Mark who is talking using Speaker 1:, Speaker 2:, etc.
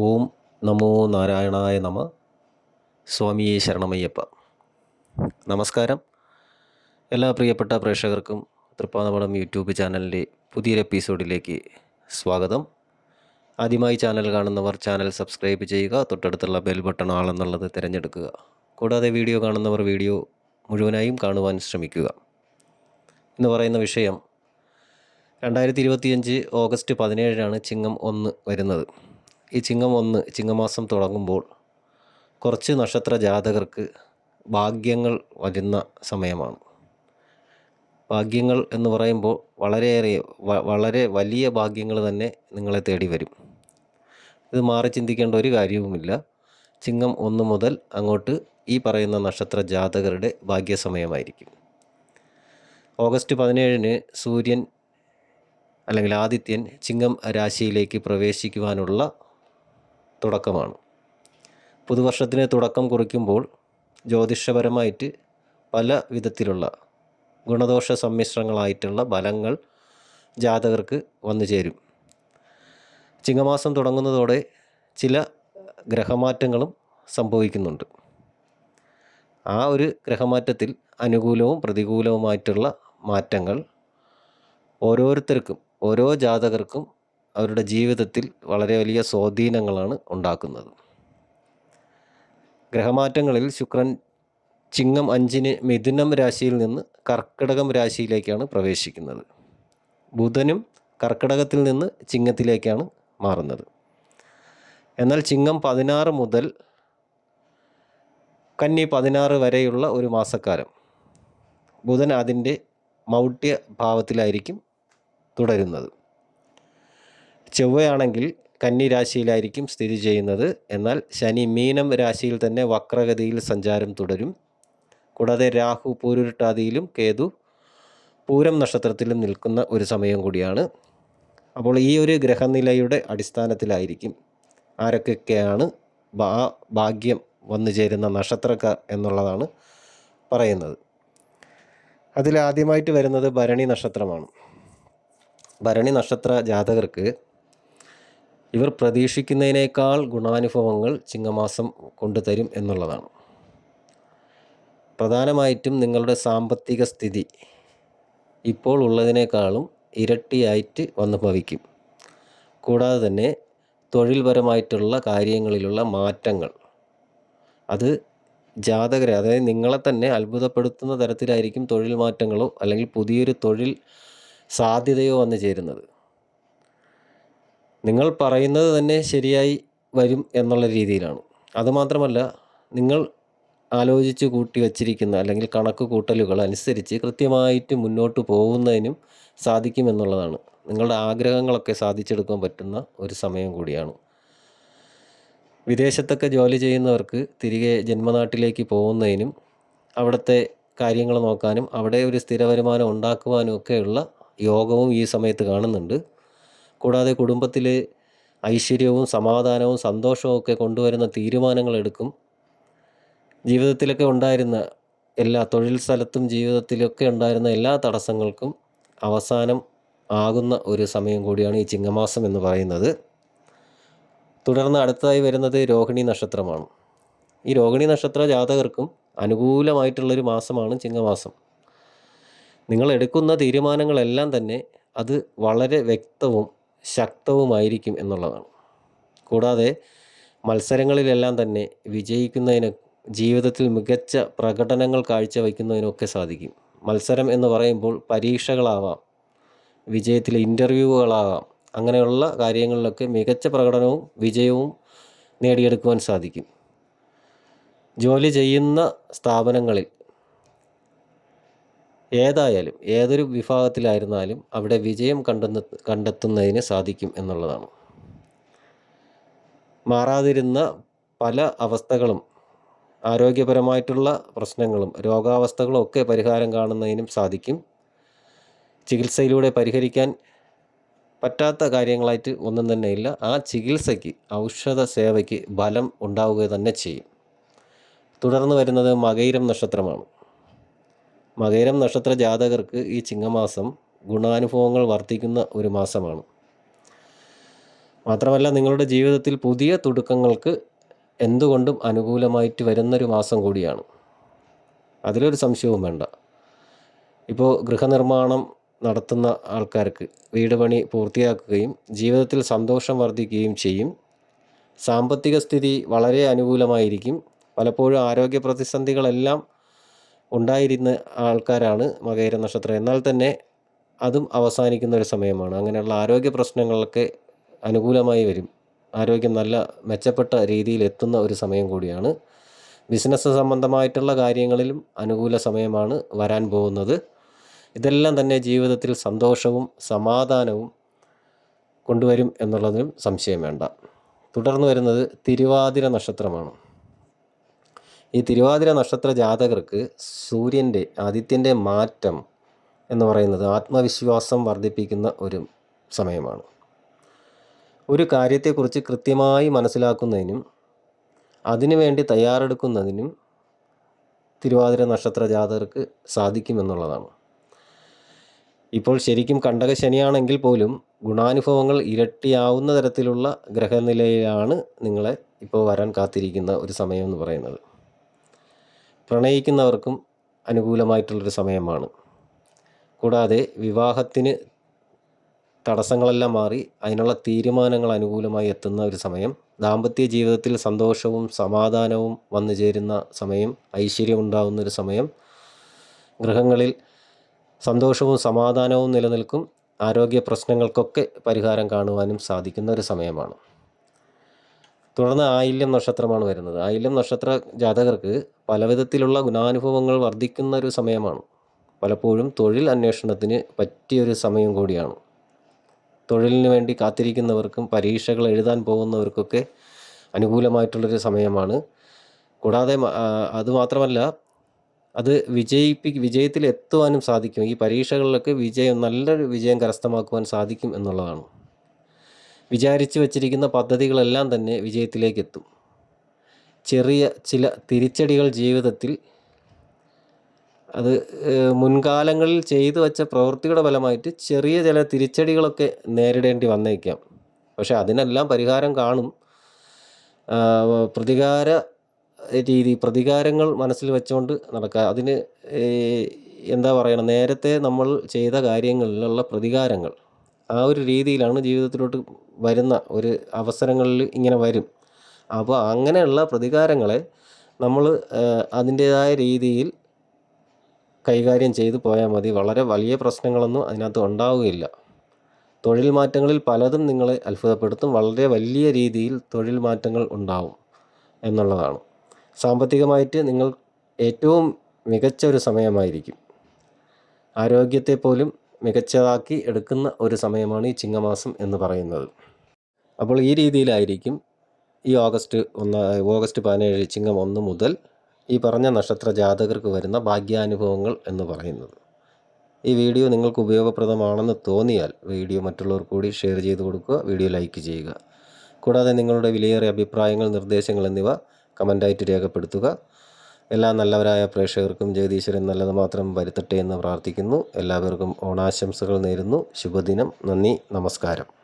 Speaker 1: ഓം നമോ നാരായണായ നമ. സ്വാമിയെ ശരണമയ്യപ്പ. നമസ്കാരം. എല്ലാ പ്രിയപ്പെട്ട പ്രേക്ഷകർക്കും തൃപ്പാനപടം യൂട്യൂബ് ചാനലിന്റെ പുതിയൊരു എപ്പിസോഡിലേക്ക് സ്വാഗതം. ആദ്യമായി ചാനൽ കാണുന്നവർ ചാനൽ സബ്സ്ക്രൈബ് ചെയ്യുക തൊട്ടടുത്തുള്ള ബെൽ ബട്ടൺ ആളെന്നുള്ളത് തിരഞ്ഞെടുക്കുക. കൂടാതെ വീഡിയോ കാണുന്നവർ വീഡിയോ മുഴുവനായും കാണുവാൻ ശ്രമിക്കുക. എന്ന് പറയുന്ന വിഷയം രണ്ടായിരത്തി ഇരുപത്തിയഞ്ച് ഓഗസ്റ്റ് പതിനേഴിനാണ് ചിങ്ങം ഒന്ന് വരുന്നത്. ഈ ചിങ്ങം ഒന്ന് ചിങ്ങമാസം തുടങ്ങുമ്പോൾ കുറച്ച് നക്ഷത്ര ജാതകർക്ക് ഭാഗ്യങ്ങൾ വരുന്ന സമയമാണ്. ഭാഗ്യങ്ങൾ എന്ന് പറയുമ്പോൾ വളരെയേറെ വളരെ വലിയ ഭാഗ്യങ്ങൾ തന്നെ നിങ്ങളെ തേടി വരും. ഇത് മാറി ചിന്തിക്കേണ്ട ഒരു കാര്യവുമില്ല. ചിങ്ങം ഒന്ന് മുതൽ അങ്ങോട്ട് ഈ പറയുന്ന നക്ഷത്ര ജാതകരുടെ ഭാഗ്യസമയമായിരിക്കും. ഓഗസ്റ്റ് പതിനേഴിന് സൂര്യൻ അല്ലെങ്കിൽ ആദിത്യൻ ചിങ്ങം രാശിയിലേക്ക് പ്രവേശിക്കുവാനുള്ള തുടക്കമാണ്. പുതുവർഷത്തിന് തുടക്കം കുറിക്കുമ്പോൾ ജ്യോതിഷപരമായിട്ട് പല വിധത്തിലുള്ള ഗുണദോഷ സമ്മിശ്രങ്ങളായിട്ടുള്ള ബലങ്ങൾ ജാതകർക്ക് വന്നു ചേരും. ചിങ്ങമാസം തുടങ്ങുന്നതോടെ ചില ഗ്രഹമാറ്റങ്ങളും സംഭവിക്കുന്നുണ്ട്. ആ ഒരു ഗ്രഹമാറ്റത്തിൽ അനുകൂലവും പ്രതികൂലവുമായിട്ടുള്ള മാറ്റങ്ങൾ ഓരോരുത്തർക്കും ഓരോ ജാതകർക്കും അവരുടെ ജീവിതത്തിൽ വളരെ വലിയ സ്വാധീനങ്ങളാണ് ഉണ്ടാക്കുന്നത്. ഗ്രഹമാറ്റങ്ങളിൽ ശുക്രൻ ചിങ്ങം അഞ്ചിന് മിഥുനം രാശിയിൽ നിന്ന് കർക്കിടകം രാശിയിലേക്കാണ് പ്രവേശിക്കുന്നത്. ബുധനും കർക്കിടകത്തിൽ നിന്ന് ചിങ്ങത്തിലേക്കാണ് മാറുന്നത്. എന്നാൽ ചിങ്ങം പതിനാറ് മുതൽ കന്നി പതിനാറ് വരെയുള്ള ഒരു മാസക്കാലം ബുധൻ അതിന്റെ മൗഢ്യ ഭാവത്തിലായിരിക്കും തുടരുന്നത്. ചൊവ്വയാണെങ്കിൽ കന്നി രാശിയിലായിരിക്കും സ്ഥിതി ചെയ്യുന്നത്. എന്നാൽ ശനി മീനം രാശിയിൽ തന്നെ വക്രഗതിയിൽ സഞ്ചാരം തുടരും. കൂടാതെ രാഹു പൂരുരുട്ടാതിയിലും കേതു പൂരം നക്ഷത്രത്തിലും നിൽക്കുന്ന ഒരു സമയം കൂടിയാണ്. അപ്പോൾ ഈ ഒരു ഗ്രഹനിലയുടെ അടിസ്ഥാനത്തിലായിരിക്കും ആരൊക്കെയാണ് ആ ഭാഗ്യം വന്നു ചേരുന്ന നക്ഷത്രക്കാർ എന്നുള്ളതാണ് പറയുന്നത്. അതിൽ ആദ്യമായിട്ട് വരുന്നത് ഭരണി നക്ഷത്രമാണ്. ഭരണി നക്ഷത്ര ജാതകർക്ക് ഇവർ പ്രതീക്ഷിക്കുന്നതിനേക്കാൾ ഗുണാനുഭവങ്ങൾ ചിങ്ങമാസം കൊണ്ടുതരും എന്നുള്ളതാണ്. പ്രധാനമായിട്ടും നിങ്ങളുടെ സാമ്പത്തിക സ്ഥിതി ഇപ്പോൾ ഉള്ളതിനേക്കാളും ഇരട്ടിയായിട്ട് വന്നു ഭവിക്കും കൂടാതെ തന്നെ തൊഴിൽപരമായിട്ടുള്ള കാര്യങ്ങളിലുള്ള മാറ്റങ്ങൾ. അത് ജാതകരെ അതായത് നിങ്ങളെ തന്നെ അത്ഭുതപ്പെടുത്തുന്ന തരത്തിലായിരിക്കും തൊഴിൽ മാറ്റങ്ങളോ അല്ലെങ്കിൽ പുതിയൊരു തൊഴിൽ സാധ്യതയോ വന്നു ചേരുന്നത്. നിങ്ങൾ പറയുന്നത് തന്നെ ശരിയായി വരും എന്നുള്ള രീതിയിലാണ്. അതുമാത്രമല്ല നിങ്ങൾ ആലോചിച്ച് കൂട്ടി വച്ചിരിക്കുന്ന അല്ലെങ്കിൽ കണക്ക് കൂട്ടലുകൾ അനുസരിച്ച് കൃത്യമായിട്ട് മുന്നോട്ട് പോകുന്നതിനും സാധിക്കുമെന്നുള്ളതാണ്. നിങ്ങളുടെ ആഗ്രഹങ്ങളൊക്കെ സാധിച്ചെടുക്കാൻ പറ്റുന്ന ഒരു സമയം കൂടിയാണ്. വിദേശത്തൊക്കെ ജോലി ചെയ്യുന്നവർക്ക് തിരികെ ജന്മനാട്ടിലേക്ക് പോകുന്നതിനും അവിടുത്തെ കാര്യങ്ങൾ നോക്കാനും അവിടെ ഒരു സ്ഥിര വരുമാനം ഉണ്ടാക്കുവാനും ഒക്കെയുള്ള യോഗവും ഈ സമയത്ത് കാണുന്നുണ്ട്. കൂടാതെ കുടുംബത്തിൽ ഐശ്വര്യവും സമാധാനവും സന്തോഷവും ഒക്കെ കൊണ്ടുവരുന്ന തീരുമാനങ്ങൾ എടുക്കും. ജീവിതത്തിലൊക്കെ ഉണ്ടായിരുന്ന എല്ലാ തൊഴിൽ സ്ഥലത്തും ജീവിതത്തിലൊക്കെ ഉണ്ടായിരുന്ന എല്ലാ തടസ്സങ്ങൾക്കും അവസാനം ആകുന്ന ഒരു സമയം കൂടിയാണ് ഈ ചിങ്ങമാസം എന്ന് പറയുന്നത്. തുടർന്ന് അടുത്തതായി വരുന്നത് രോഹിണി നക്ഷത്രമാണ്. ഈ രോഹിണി നക്ഷത്ര ജാതകർക്കും അനുകൂലമായിട്ടുള്ളൊരു മാസമാണ് ചിങ്ങമാസം. നിങ്ങൾ എടുക്കുന്ന തീരുമാനങ്ങളെല്ലാം തന്നെ അത് വളരെ വ്യക്തവും ശക്തവുമായിരിക്കും എന്നുള്ളതാണ്. കൂടാതെ മത്സരങ്ങളിലെല്ലാം തന്നെ വിജയിക്കുന്നതിന് ജീവിതത്തിൽ മികച്ച പ്രകടനങ്ങൾ കാഴ്ചവെക്കുന്നതിനൊക്കെ സാധിക്കും. മത്സരം എന്ന് പറയുമ്പോൾ പരീക്ഷകളാവാം വിജയത്തിലെ ഇന്റർവ്യൂകളാവാം അങ്ങനെയുള്ള കാര്യങ്ങളിലൊക്കെ മികച്ച പ്രകടനവും വിജയവും നേടിയെടുക്കുവാൻ സാധിക്കും. ജോലി ചെയ്യുന്ന സ്ഥാപനങ്ങളിൽ ഏതായാലും ഏതൊരു വിഭാഗത്തിലായിരുന്നാലും അവിടെ വിജയം കണ്ടെന്ന കണ്ടെത്തുന്നതിന് സാധിക്കും എന്നുള്ളതാണ്. മാറാതിരുന്ന പല അവസ്ഥകളും ആരോഗ്യപരമായിട്ടുള്ള പ്രശ്നങ്ങളും രോഗാവസ്ഥകളും ഒക്കെ പരിഹാരം കാണുന്നതിനും സാധിക്കും. ചികിത്സയിലൂടെ പരിഹരിക്കാൻ പറ്റാത്ത കാര്യങ്ങളായിട്ട് ഒന്നും തന്നെ ഇല്ല. ആ ചികിത്സയ്ക്ക് ഔഷധ സേവയ്ക്ക് ബലം ഉണ്ടാവുക തന്നെ ചെയ്യും. തുടർന്ന് വരുന്നത് മകയിരം നക്ഷത്രമാണ്. മകയിരം നക്ഷത്ര ജാതകർക്ക് ഈ ചിങ്ങമാസം ഗുണാനുഭവങ്ങൾ വർദ്ധിക്കുന്ന ഒരു മാസമാണ്. മാത്രമല്ല നിങ്ങളുടെ ജീവിതത്തിൽ പുതിയ തുടക്കങ്ങൾക്ക് എന്തുകൊണ്ടും അനുകൂലമായിട്ട് വരുന്നൊരു മാസം കൂടിയാണ്. അതിലൊരു സംശയവും വേണ്ട. ഇപ്പോൾ ഗൃഹനിർമ്മാണം നടത്തുന്ന ആൾക്കാർക്ക് വീട് പണി പൂർത്തിയാക്കുകയും ജീവിതത്തിൽ സന്തോഷം വർദ്ധിക്കുകയും ചെയ്യും. സാമ്പത്തിക സ്ഥിതി വളരെ അനുകൂലമായിരിക്കും. പലപ്പോഴും ആരോഗ്യ പ്രതിസന്ധികളെല്ലാം ഉണ്ടായിരുന്ന ആൾക്കാരാണ് മകയിര നക്ഷത്രം. എന്നാൽ തന്നെ അതും അവസാനിക്കുന്ന ഒരു സമയമാണ്. അങ്ങനെയുള്ള ആരോഗ്യ പ്രശ്നങ്ങളൊക്കെ അനുകൂലമായി വരും. ആരോഗ്യം നല്ല മെച്ചപ്പെട്ട രീതിയിൽ എത്തുന്ന ഒരു സമയം കൂടിയാണ്. ബിസിനസ് സംബന്ധമായിട്ടുള്ള കാര്യങ്ങളിലും അനുകൂല സമയമാണ് വരാൻ പോകുന്നത്. ഇതെല്ലാം തന്നെ ജീവിതത്തിൽ സന്തോഷവും സമാധാനവും കൊണ്ടുവരും എന്നുള്ളതിനും സംശയം വേണ്ട. തുടർന്ന് വരുന്നത് തിരുവാതിര നക്ഷത്രമാണ്. ഈ തിരുവാതിര നക്ഷത്ര ജാതകർക്ക് സൂര്യന്റെ ആദിത്യന്റെ മാറ്റം എന്ന് പറയുന്നത് ആത്മവിശ്വാസം വർദ്ധിപ്പിക്കുന്ന ഒരു സമയമാണ്. ഒരു കാര്യത്തെക്കുറിച്ച് കൃത്യമായി മനസ്സിലാക്കുന്നതിനും അതിനുവേണ്ടി തയ്യാറെടുക്കുന്നതിനും തിരുവാതിര നക്ഷത്ര ജാതകർക്ക് സാധിക്കുമെന്നുള്ളതാണ്. ഇപ്പോൾ ശരിക്കും കണ്ടക ശനിയാണെങ്കിൽ പോലും ഗുണാനുഭവങ്ങൾ ഇരട്ടിയാവുന്ന തരത്തിലുള്ള ഗ്രഹനിലയിലാണ് നിങ്ങളെ ഇപ്പോൾ വരാൻ കാത്തിരിക്കുന്ന ഒരു സമയം എന്ന് പറയുന്നത്. പ്രണയിക്കുന്നവർക്കും അനുകൂലമായിട്ടുള്ളൊരു സമയമാണ്. കൂടാതെ വിവാഹത്തിന് തടസ്സങ്ങളെല്ലാം മാറി അതിനുള്ള തീരുമാനങ്ങൾ അനുകൂലമായി എത്തുന്ന ഒരു സമയം ദാമ്പത്യ ജീവിതത്തിൽ സന്തോഷവും സമാധാനവും വന്നു ചേരുന്ന സമയം ഐശ്വര്യം ഉണ്ടാകുന്ന ഒരു സമയം ഗൃഹങ്ങളിൽ സന്തോഷവും സമാധാനവും നിലനിൽക്കും ആരോഗ്യ പ്രശ്നങ്ങൾക്കൊക്കെ പരിഹാരം കാണുവാനും സാധിക്കുന്ന ഒരു സമയമാണ്. തുടർന്ന് ആയില്യം നക്ഷത്രമാണ് വരുന്നത്. ആയില്യം നക്ഷത്ര ജാതകർക്ക് പലവിധത്തിലുള്ള ഗുണാനുഭവങ്ങൾ വർദ്ധിക്കുന്ന ഒരു സമയമാണ്. പലപ്പോഴും തൊഴിൽ അന്വേഷണത്തിന് പറ്റിയൊരു സമയം കൂടിയാണ്. തൊഴിലിന് വേണ്ടി കാത്തിരിക്കുന്നവർക്കും പരീക്ഷകൾ എഴുതാൻ പോകുന്നവർക്കൊക്കെ അനുകൂലമായിട്ടുള്ളൊരു സമയമാണ്. കൂടാതെ അതുമാത്രമല്ല അത് വിജയിപ്പി വിജയത്തിൽ എത്തുവാനും സാധിക്കും. ഈ പരീക്ഷകളിലൊക്കെ വിജയം നല്ലൊരു വിജയം കരസ്ഥമാക്കുവാൻ സാധിക്കും എന്നുള്ളതാണ്. വിചാരിച്ചു വച്ചിരിക്കുന്ന പദ്ധതികളെല്ലാം തന്നെ വിജയത്തിലേക്ക് എത്തും ചെറിയ ചില തിരിച്ചടികൾ ജീവിതത്തിൽ അത് മുൻകാലങ്ങളിൽ ചെയ്തു വച്ച പ്രവൃത്തിയുടെ ഫലമായിട്ട് ചെറിയ ചില തിരിച്ചടികളൊക്കെ നേരിടേണ്ടി വന്നേക്കാം. പക്ഷെ അതിനെല്ലാം പരിഹാരം കാണും. പ്രതികാര രീതി പ്രതികാരങ്ങൾ മനസ്സിൽ വെച്ചുകൊണ്ട് നടക്കുക. അതിന് എന്താ പറയണം നേരത്തെ നമ്മൾ ചെയ്ത കാര്യങ്ങളിലുള്ള പ്രതികാരങ്ങൾ ആ ഒരു രീതിയിലാണ് ജീവിതത്തിലോട്ട് വരുന്ന ഒരു അവസരങ്ങളിൽ ഇങ്ങനെ വരും. അപ്പോൾ അങ്ങനെയുള്ള പ്രതികാരങ്ങളെ നമ്മൾ അതിന്റേതായ രീതിയിൽ കൈകാര്യം ചെയ്തു പോയാൽ മതി. വളരെ വലിയ പ്രശ്നങ്ങളൊന്നും അതിനകത്ത് ഉണ്ടാവുകയില്ല. തൊഴിൽ മാറ്റങ്ങളിൽ പലതും നിങ്ങളെ അത്ഭുതപ്പെടുത്തും. വളരെ വലിയ രീതിയിൽ തൊഴിൽ മാറ്റങ്ങൾ ഉണ്ടാവും എന്നുള്ളതാണ്. സാമ്പത്തികമായിട്ട് നിങ്ങൾ ഏറ്റവും മികച്ച ഒരു സമയമായിരിക്കും. ആരോഗ്യത്തെ പോലും മികച്ചതാക്കി എടുക്കുന്ന ഒരു സമയമാണ് ഈ ചിങ്ങമാസം എന്ന് പറയുന്നത്. അപ്പോൾ ഈ രീതിയിലായിരിക്കും ഈ ഓഗസ്റ്റ് ഒന്ന് ഓഗസ്റ്റ് പതിനേഴ് ചിങ്ങം ഒന്ന് മുതൽ ഈ പറഞ്ഞ നക്ഷത്ര ജാതകർക്ക് വരുന്ന ഭാഗ്യാനുഭവങ്ങൾ എന്ന് പറയുന്നത്. ഈ വീഡിയോ നിങ്ങൾക്ക് ഉപയോഗപ്രദമാണെന്ന് തോന്നിയാൽ വീഡിയോ മറ്റുള്ളവർ കൂടി ഷെയർ ചെയ്ത് കൊടുക്കുക വീഡിയോ ലൈക്ക് ചെയ്യുക. കൂടാതെ നിങ്ങളുടെ വിലയേറിയ അഭിപ്രായങ്ങൾ നിർദ്ദേശങ്ങൾ എന്നിവ കമന്റായിട്ട് രേഖപ്പെടുത്തുക. എല്ലാ നല്ലവരായ പ്രേക്ഷകർക്കും ജഗദീശ്വരൻ നല്ലത് മാത്രം വരുത്തട്ടെ എന്ന് പ്രാർത്ഥിക്കുന്നു. എല്ലാവർക്കും ഓണാശംസകൾ നേരുന്നു. ശുഭദിനം. നന്ദി. നമസ്കാരം.